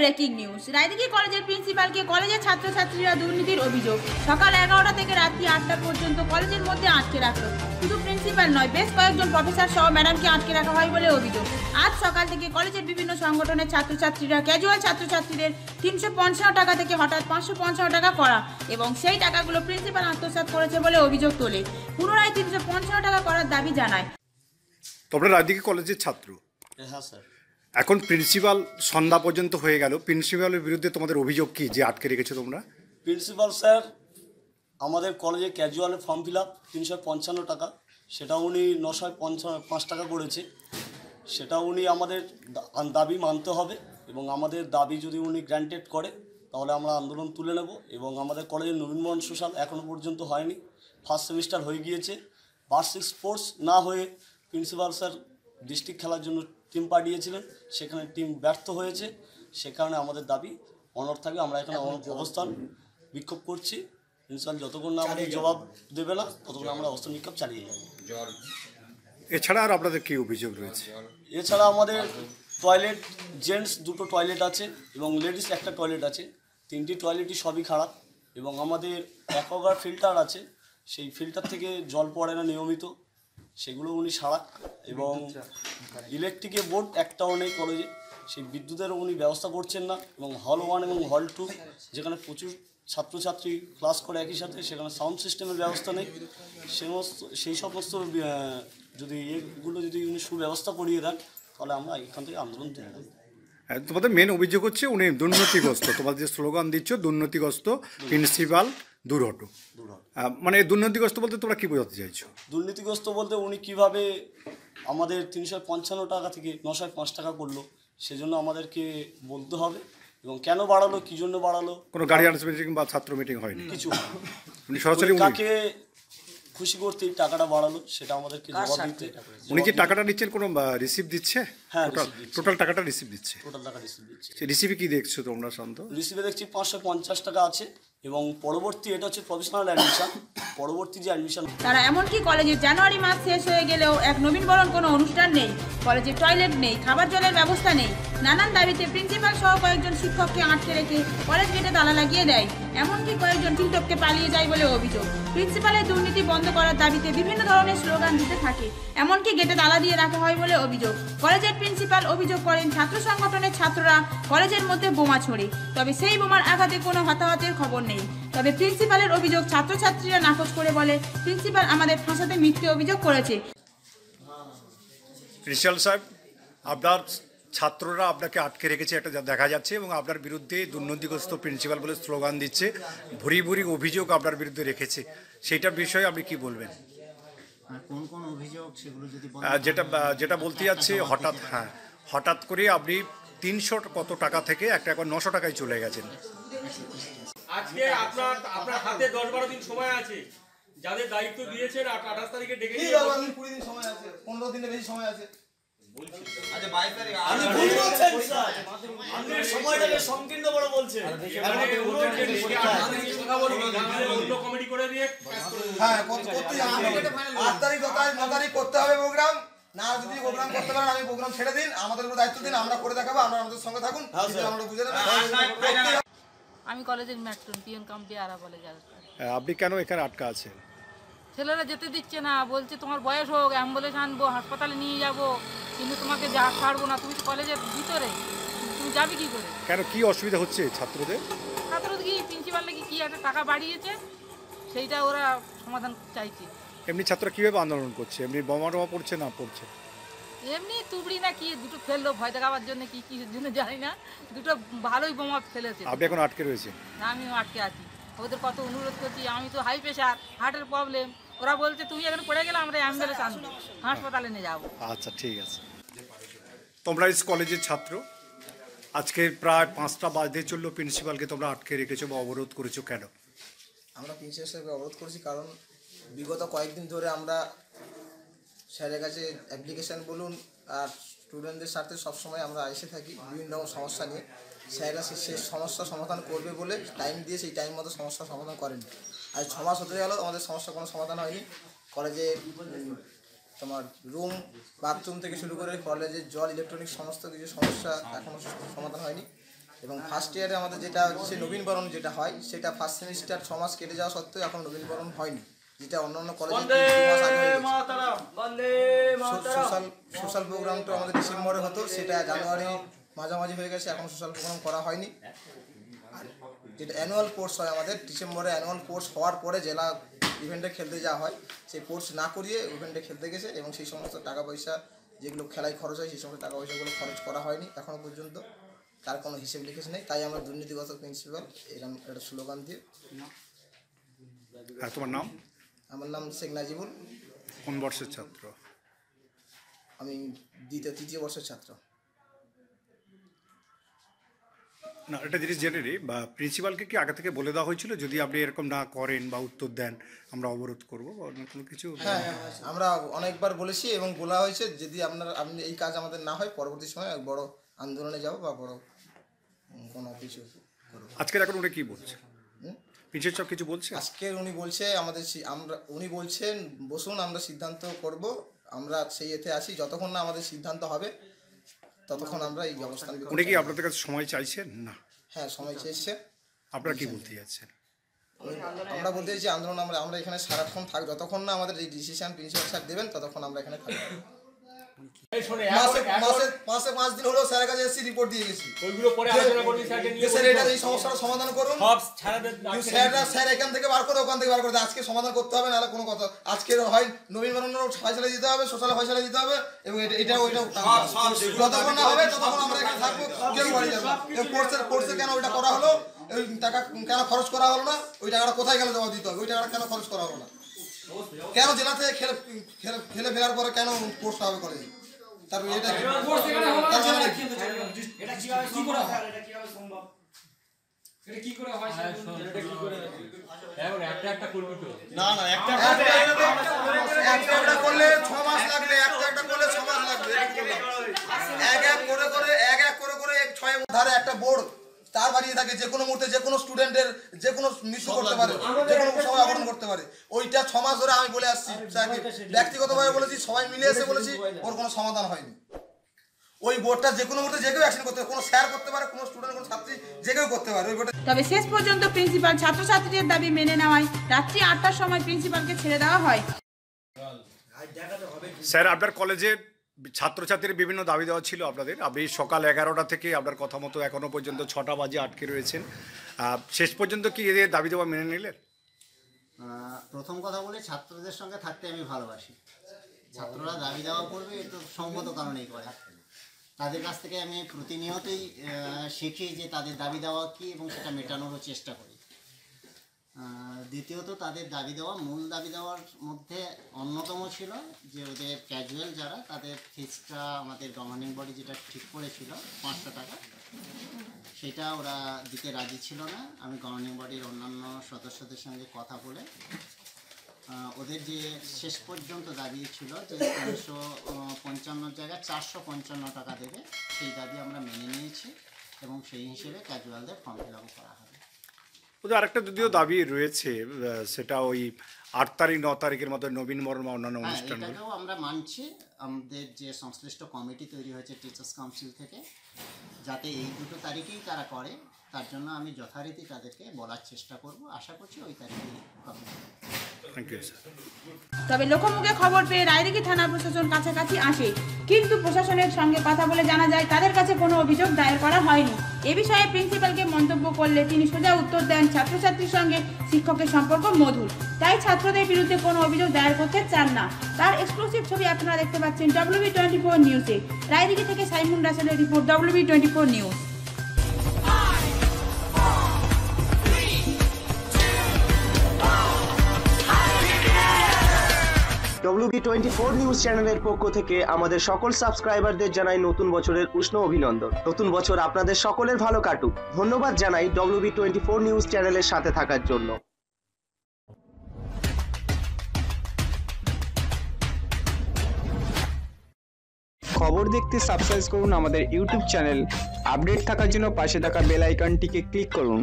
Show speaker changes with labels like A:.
A: Breaking news Raidighi কলেজের প্রিন্সিপালকে কলেজের ছাত্রছাত্রীরা দুর্নীতির অভিযোগ। সকাল এগারোটা থেকে রাত্রি আটটা পর্যন্ত কলেজের মধ্যে আটকে রাখল। শুধু প্রিন্সিপাল নয় বেশ কয়েকজন প্রফেসর সহ ম্যাডামকে আটকে রাখা হয় বলে অভিযোগ। আজ সকাল থেকে কলেজের বিভিন্ন সংগঠনের ছাত্রছাত্রীরা ক্যাজুয়াল ছাত্রছাত্রীদের তিনশো পঞ্চান্ন টাকা থেকে হঠাৎ পাঁচশো পঞ্চান্ন টাকা করা এবং সেই টাকাগুলো প্রিন্সিপাল আত্মসাৎ করেছে বলে অভিযোগ তোলে। পুনরায় তিনশো পঞ্চান্ন টাকা করার দাবি জানায়।
B: তোমরা রাজদিকে কলেজের ছাত্র।
C: হ্যাঁ স্যার।
B: এখন প্রিন্সিপাল সন্ধ্যা পর্যন্ত হয়ে গেল। প্রিন্সিপালের বিরুদ্ধে তোমাদের অভিযোগ কি যে আটকে রেখেছো তোমরা?
C: প্রিন্সিপাল স্যার আমাদের কলেজে ক্যাজুয়ালে ফর্ম ফিল আপ তিনশো পঞ্চান্ন টাকা। সেটা উনি নশো পঞ্চান্ন, পাঁচ টাকা করেছে। সেটা উনি আমাদের দাবি মানতে হবে এবং আমাদের দাবি যদি উনি গ্র্যান্টেড করে, তাহলে আমরা আন্দোলন তুলে নেব এবং আমাদের কলেজের নবীনবরণ সোশ্যাল এখনও পর্যন্ত হয়নি। ফার্স্ট সেমিস্টার হয়ে গিয়েছে। বার্ষিক স্পোর্টস না হয়ে প্রিন্সিপাল স্যার ডিস্ট্রিক্ট খেলার জন্য টিম পাঠিয়েছিলেন সেখানে টিম ব্যর্থ হয়েছে সে কারণে আমাদের দাবি অনর থাকবে। আমরা এখানে অবস্থান বিক্ষোভ করছি। প্রিন্সিপাল যতক্ষণ না আমাদের জবাব দেবে না ততক্ষণ আমরা অবস্থান বিক্ষোভ চালিয়ে যাব।
B: এছাড়া আর আপনাদের কি অভিযোগ রয়েছে?
C: এছাড়া আমাদের টয়লেট জেন্টস দুটো টয়লেট আছে এবং লেডিস একটা টয়লেট আছে। তিনটি টয়লেটই সবই খারাপ এবং আমাদের অ্যাকোয়াগার্ড ফিল্টার আছে। সেই ফিল্টার থেকে জল পড়ে না নিয়মিত। সেগুলো উনি সারাক এবং ইলেকট্রিকের বোর্ড একটাও নেই কলেজে সেই বিদ্যুতেরও উনি ব্যবস্থা করছেন না এবং হল ওয়ান এবং হল টু যেখানে প্রচুর ছাত্রছাত্রী ক্লাস করে একই সাথে সেখানে সাউন্ড সিস্টেমের ব্যবস্থা নেই। সমস্ত সেই সমস্ত যদি এগুলো যদি উনি সুব্যবস্থা করিয়ে দেন তাহলে আমরা এখান থেকে আন্দোলন তুলে নেব।
B: হ্যাঁ, তোমাদের মেন অভিযোগ হচ্ছে উনি দুর্নীতিগ্রস্ত। তোমাদের যে স্লোগান দিচ্ছ দুর্নীতিগ্রস্ত প্রিন্সিপাল দূর হটো
C: দূর
B: মানে দুর্নীতিগ্রস্ত বলতে তোমরা কি বোঝাতে চাইছো?
C: দুর্নীতিগ্রস্ত বলতে উনি কীভাবে আমাদের তিনশো পঞ্চান্ন টাকা থেকে নশো পাঁচ টাকা করল সেজন্য আমাদেরকে বলতে হবে এবং কেন বাড়ালো কী জন্য বাড়ালো?
B: কোনো গার্ডিয়ান্স মিটিং বা ছাত্র মিটিং হয়নি?
C: কিছু
B: উনি সরাসরি
C: কাকে খুশি করতে টাকাটা বাড়ালো সেটা আমাদেরকে জবাব দিতে
B: উনি যে টাকাটা নিচ্ছেন কোনো রিসিভ দিচ্ছে?
C: হ্যাঁ,
B: টোটাল টোটাল টাকাটা রিসিভ দিচ্ছে।
C: টোটাল টাকা রিসিভ দিচ্ছে।
B: রিসিভে কি দেখছ তোমরা শান্ত?
C: রিসিভে দেখছি পাঁচশো পঞ্চাশ টাকা আছে। এবং পরবর্তী এটা হচ্ছে প্রফেশনাল অ্যাডমিশন পরবর্তী যে অ্যাডমিশন
A: তারা এমনকি কলেজে জানুয়ারি মাস শেষ হয়ে গেলেও এক নবীনবরণ কোনো অনুষ্ঠান নেই। কলেজে টয়লেট নেই, খাবার জলের ব্যবস্থা নেই। নানান দাবিতে প্রিন্সিপাল সহ কয়েকজন শিক্ষককে আটকে রেখে কলেজ গেটে তালা লাগিয়ে দেয়। এমনকি কয়েকজন টিকটপকে পালিয়ে যায় বলে অভিযোগ। প্রিন্সিপালের দুর্নীতি বন্ধ করার দাবিতে বিভিন্ন ধরনের স্লোগান দিতে থাকে। এমনকি গেটে তালা দিয়ে রাখা হয় বলে অভিযোগ। কলেজের প্রিন্সিপাল অভিযোগ করেন, ছাত্র সংগঠনের ছাত্ররা কলেজের মধ্যে বোমা ছড়ে। তবে সেই বোমার আঘাতে কোনো হতাহতের খবর নেই। তবে প্রিন্সিপালের অভিযোগ ছাত্রছাত্রীরা নাকচ করে বলে প্রিন্সিপাল আমাদের ফাঁসাতে মিথ্যে অভিযোগ করেছে।
B: প্রিন্সিপাল সাহেব, আপনার ছাত্ররা আপনাকে আটকে রেখেছে এটা যা দেখা যাচ্ছে এবং আপনার বিরুদ্ধে দুর্নীতিগ্রস্ত প্রিন্সিপাল বলে স্লোগান দিচ্ছে ভুরি ভুরি অভিযোগ আপনার বিরুদ্ধে রেখেছে। সেইটার বিষয়ে আপনি কি বলবেন?
D: আর কোন কোন অভিযোগ সেগুলো যদি বলেন।
B: আহ, যেটা যেটা বলতে যাচ্ছে হঠাৎ হ্যাঁ হঠাৎ করে আপনি তিনশো কত টাকা থেকে একটা এখন নশো টাকায় চলে গেছেন।
E: আজকে আপনার আপনার হাতে দশ বারো দিন সময় আছে। যাদের দায়িত্ব দিয়েছেন আঠাশ তারিখে ডেকে
F: কুড়ি দিন সময় আছে পনেরো দিনের বেশি সময় আছে।
C: আপনি বলছেন।
F: হ্যাঁ আট তারিখ ন তারিখ করতে হবে প্রোগ্রাম। না যদি প্রোগ্রাম করতে পারেন আমি প্রোগ্রাম ছেড়ে দিন। আমাদের উপর দায়িত্ব দিন আমরা করে দেখাবো আমরা আমাদের সঙ্গে থাকুন। আমরা বুঝে দেবেন
G: আমি কলেজের ম্যাট্রন পিএন কাম বিয়ারা কলেজ
B: আপনি কেন এখানে আটকা আছেন?
G: ছেলেরা যেতে দিচ্ছে না বলছে তোমার বয়স হোক অ্যাম্বুলেন্স আনব হাসপাতালে নিয়ে যাব। কিন্তু তোমাকে যা ছাড়বো না তুমি কলেজের ভিতরে। তুমি যাবে কি করে?
B: কেন কি অসুবিধা হচ্ছে ছাত্রদের?
G: ছাত্রদের কি প্রিন্সিপাল নাকি কি একটা টাকা বাড়িয়েছে? সেইটা ওরা সমাধান চাইছে।
B: এমনি ছাত্ররা কীভাবে আন্দোলন করছে? এমনি বোমা টোমা পড়ছে না পড়ছে?
G: এমনি তুবড়ি না কি দুটো ফেলল ভয় দেখাবার জন্য কি কি জন্য জানি না। দুটো ভালোই বোমা ফেলেছে।
B: আপনি এখন আটকে রয়েছেন?
G: আমিও আটকে আছি। ওদের কত অনুরোধ করছি আমি তো হাই প্রেশার হার্টের প্রবলেম ওরা বলছে তুমি এখানে পড়ে গেলে আমরা অ্যাম্বুলেন্স আনব। হাসপাতালে নিয়ে যাব।
B: আচ্ছা ঠিক আছে। তোমরা ইস কলেজের ছাত্র। আজকে প্রায় পাঁচটা বাজতে চলল প্রিন্সিপালকে তোমরা আটকে রেখেছো বা অবরোধ করেছ কেন?
H: আমরা প্রিন্সিপাল সাহেবকে অবরোধ করেছি কারণ বিগত কয়েকদিন ধরে আমরা স্যারের কাছে অ্যাপ্লিকেশান বলুন আর স্টুডেন্টদের সাথে সবসময় আমরা এসে থাকি বিভিন্ন রকম সমস্যা নিয়ে। স্যাররা সে সে সমস্যা সমাধান করবে বলে টাইম দিয়ে সেই টাইম মতো সমস্যা সমাধান করেন। আজ ছ মাস হতে গেল আমাদের সমস্যা কোনো সমাধান হয়নি। কলেজে তোমার রুম বাথরুম থেকে শুরু করে কলেজের জল ইলেকট্রনিক সমস্ত কিছু সমস্যা এখনও সমাধান হয়নি। এবং ফার্স্ট ইয়ারে আমাদের যেটা হচ্ছে নবীনবরণ যেটা হয় সেটা ফার্স্ট সেমিস্টার ছ মাস কেটে যাওয়া সত্ত্বেও এখন নবীনবরণ হয়নি। যেটা অন্যান্য কলেজে সোশ্যাল সোশ্যাল প্রোগ্রামটা আমাদের ডিসেম্বরে হতো সেটা জানুয়ারি মাঝামাঝি হয়ে গেছে এখন সোশ্যাল প্রোগ্রাম করা হয়নি। যেটা অ্যানুয়াল কোর্স হয় আমাদের ডিসেম্বরে অ্যানুয়াল কোর্স হওয়ার পরে জেলা ইভেন্টে খেলতে যাওয়া হয়। সেই কোর্স না করিয়ে ইভেন্টে খেলতে গেছে এবং সেই সমস্ত টাকা পয়সা যেগুলো খেলায় খরচ হয় সেই সমস্ত টাকা পয়সাগুলো খরচ করা হয়নি এখনও পর্যন্ত। তার কোনো হিসেব লিখেছে নেই তাই আমরা দুর্নীতিগত প্রিন্সিপাল এরকম একটা স্লোগান দিয়ে।
B: আর তোমার নাম?
H: আমার নাম শেখ নাজিবুল।
B: কোন বর্ষের ছাত্র?
H: আমি দ্বিতীয় তৃতীয় বর্ষের ছাত্র।
B: না এটা জিনিস জেনে নিই। বা প্রিন্সিপালকে কি আগে থেকে বলে দেওয়া হয়েছিল? যদি আপনি এরকম না করেন বা উত্তর দেন আমরা অবরোধ করব বা অন্য কোনো কিছু?
H: হ্যাঁ আমরা অনেকবার বলেছি এবং বলা হয়েছে যদি আপনার আপনি এই কাজ আমাদের না হয় পরবর্তী সময় বড় আন্দোলনে যাব বা বড় কোনো কিছু করব।
B: আজকের এখন উনি কি বলছে? প্রিন্সিপাল সব কিছু বলছে?
H: আজকে উনি বলছে আমাদের আমরা উনি বলছেন বসুন আমরা সিদ্ধান্ত করব আমরা সেই এতে আছি যতক্ষণ না আমাদের সিদ্ধান্ত হবে ততক্ষণ আমরা এই অবস্থান
B: উনি কি আপনাদের কাছে সময় চাইছেন? না।
H: হ্যাঁ সময় চেয়েছে।
B: আপনারা কি বলতে যাচ্ছেন?
H: আমরা বলতে চাইছি আন্দোলন আমরা আমরা এখানে সারাক্ষণ থাক যতক্ষণ না আমাদের এই ডিসিশন প্রিন্সিপাল স্যার দেবেন ততক্ষণ আমরা এখানে থাকব। মাসে
E: এখন- এখন
H: মাসে মাসে পাঁচ দিন হলো স্যারের কাছে এসেছি রিপোর্ট দিয়ে গেছি।
E: ওইগুলো পরে আলোচনা করবি স্যারকে নিয়ে
H: স্যার এটা এই সমস্যাটা সমাধান করুন।
E: সব ছাড়াদের
H: স্যাররা স্যার এখান থেকে বার করে ওখান থেকে বার করে আজকে সমাধান করতে হবে নাহলে কোনো কথা আজকে হয় নবীন বরণেরও ফয়সালা দিতে হবে সোশ্যাল ফয়সালা দিতে হবে এবং এটা যতক্ষণ না হবে ততক্ষণ আমরা এখানে থাকব কেউ বাড়ি যাব কোর্সের কোর্সে কেন ওইটা করা হলো? ওই টাকা কেন খরচ করা হলো না? ওই টাকাটা কোথায় গেলে জমা দিতে হবে? ওই টাকাটা কেন খরচ করা হলো না? কেন জেলা থেকে খেলে খেলে ফেরার পরে কেন কোর্সটা হবে কলেজে তারপর এটা কি? কি?
E: এখন একটা একটা করবি তো।
C: না না একটা
F: একটা একটা করলে ছ মাস লাগবে একটা একটা করলে ছ মাস লাগবে এক এক করে করে এক এক করে করে এক ছয় ধারে একটা বোর্ড তার বাড়িয়ে থাকে যে কোনো মুহূর্তে যে কোনো স্টুডেন্টের যে কোনো মৃত্যু করতে পারে যে কোনো সময় পারে ওইটা ছ মাস ধরে আমি বলে আসছি স্যারকে। ব্যক্তিগতভাবে বলেছি সবাই মিলে এসে বলেছি ওর কোনো সমাধান হয়নি। ওই বোর্ডটা যে কোনো মুহূর্তে যে কেউ অ্যাকশন করতে পারে কোনো স্যার করতে পারে কোনো স্টুডেন্ট কোনো ছাত্রী যে কেউ করতে পারে ওই বোর্ডটা
A: তবে শেষ পর্যন্ত প্রিন্সিপাল ছাত্রছাত্রীদের দাবি মেনে নেওয়ায় রাত্রি আটটার সময় প্রিন্সিপালকে ছেড়ে দেওয়া হয়।
B: স্যার আপনার কলেজে ছাত্রছাত্রীর বিভিন্ন দাবি দেওয়া ছিল আপনাদের। আপনি সকাল এগারোটা থেকে আপনার কথা মতো এখনও পর্যন্ত ছটা বাজে আটকে রয়েছেন। শেষ পর্যন্ত কি এদের দাবি দেওয়া মেনে নিলেন?
D: প্রথম কথা বলে, ছাত্রদের সঙ্গে থাকতে আমি ভালোবাসি। ছাত্ররা দাবি দেওয়া করবে তো সঙ্গত কারণেই করে। তাদের কাছ থেকে আমি প্রতিনিয়তই শিখি যে তাদের দাবি দেওয়া কী এবং সেটা মেটানোরও চেষ্টা করি। দ্বিতীয়ত, তাদের দাবি দেওয়া মূল দাবি দেওয়ার মধ্যে অন্যতম ছিল যে ওদের ক্যাজুয়াল যারা, তাদের ফিসটা আমাদের গভর্নিং বডি যেটা ঠিক করেছিল, পাঁচশো টাকা। সেটা ওরা দিতে রাজি ছিল না। আমি গভর্নিং বডির অন্যান্য সদস্যদের সঙ্গে কথা বলে ওদের যে শেষ পর্যন্ত দাবি ছিল যে তিনশো পঞ্চান্ন জায়গায় চারশো পঞ্চান্ন টাকা দেবে, সেই দাবি আমরা মেনে নিয়েছি এবং সেই হিসেবে ক্যাজুয়ালদের ফর্ম ফিল করা হবে
B: ওদের আরেকটা যদিও দাবি রয়েছে সেটা ওই আট তারিখ ন তারিখের মতো নবীন বরণ বা অন্যান্য
D: অনুষ্ঠান
B: অনুষ্ঠানগুলো
D: আমরা মানছি। আমাদের যে সংশ্লিষ্ট কমিটি তৈরি হয়েছে টিচার্স কাউন্সিল থেকে যাতে এই দুটো তারিখেই তারা করে। তার জন্য আমি যথারীতি তাদেরকে বলার চেষ্টা করব। আশা করছি ওই
B: ইউ
A: তবে লোকমুখে খবর পেয়ে রায়দিঘি থানা প্রশাসন কাছাকাছি আসে। কিন্তু প্রশাসনের সঙ্গে কথা বলে জানা যায় তাদের কাছে কোনো অভিযোগ দায়ের করা হয়নি। এ বিষয়ে প্রিন্সিপালকে মন্তব্য করলে তিনি সোজা উত্তর দেন ছাত্রছাত্রীর সঙ্গে শিক্ষকের সম্পর্ক মধুর। তাই ছাত্রদের বিরুদ্ধে কোনো অভিযোগ দায়ের করতে চান না। তার এক্সক্লুসিভ ছবি আপনারা দেখতে পাচ্ছেন ডব্লিউবি টোয়েন্টি ফোর নিউজে রায়দিঘি থেকে সাইমুন রাসেলের report WB twenty four news
I: WB twenty four news চ্যানেলের পক্ষ থেকে আমাদের সকল সাবস্ক্রাইবারদের জানাই নতুন বছরের উষ্ণ অভিনন্দন। নতুন বছর আপনাদের সকলের ভালো কাটুক। ধন্যবাদ জানাই ডব্লিউবি টোয়েন্টি ফোর নিউজ চ্যানেলের সাথে থাকার জন্য।
J: খবর দেখতে সাবস্ক্রাইব করুন আমাদের ইউটিউব চ্যানেল আপডেট থাকার জন্য পাশে থাকা বেল আইকনটিকে ক্লিক করুন।